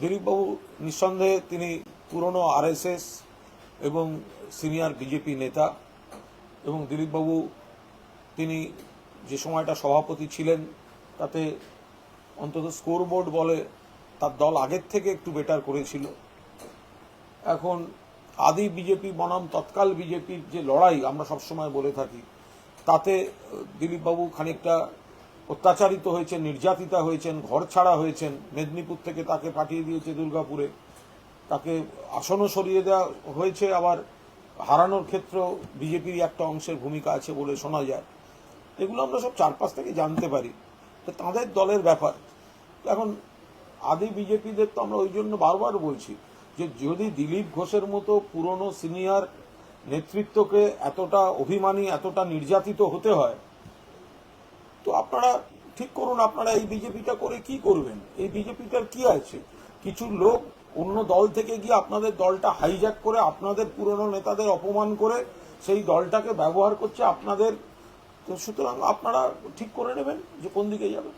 দিলীপবাবু নিঃসন্দেহে তিনি পুরনো আরএসএস এবং সিনিয়র বিজেপি নেতা এবং দিলীপবাবু তিনি যে সময়টা সভাপতি ছিলেন, তাতে অন্তত স্কোরবোর্ড বলে তার দল আগের থেকে একটু বেটার করেছিল। এখন আদি বিজেপি বনাম তৎকাল বিজেপির যে লড়াই আমরা সবসময় বলে থাকি, তাতে দিলীপবাবু খানিকটা অত্যাচারিত হয়েছেন, নির্যাতিতা হয়েছেন ঘর ছাড়া হয়েছেন। মেদিনীপুর থেকে তাকে পাঠিয়ে দিয়েছে দুর্গাপুরে। তাকে আসনও সরিয়ে দেওয়া হয়েছে, আবার হারানোর ক্ষেত্রেও বিজেপির একটা অংশের ভূমিকা আছে বলে শোনা যায়। এগুলো আমরা সব চারপাশ থেকে জানতে পারি। তো তাদের দলের ব্যাপার। এখন আদি বিজেপিদের তো আমরা ওই জন্য বারবার বলছি যে যদি দিলীপ ঘোষের মতো পুরনো সিনিয়র নেতৃত্বকে এতটা অভিমানী, এতটা নির্যাতিত হতে হয় আপনারা ঠিক করুন, আপনারা এই বিজেপিটা করে কি করবেন? এই বিজেপিটার কি আছে? কিছু লোক অন্য দল থেকে গিয়ে আপনাদের দলটা হাইজ্যাক করে আপনাদের পুরনো নেতাদের অপমান করে সেই দলটাকে ব্যবহার করছে আপনাদের। সুতরাং আপনারা ঠিক করে নেবেন যে কোন দিকে যাবেন।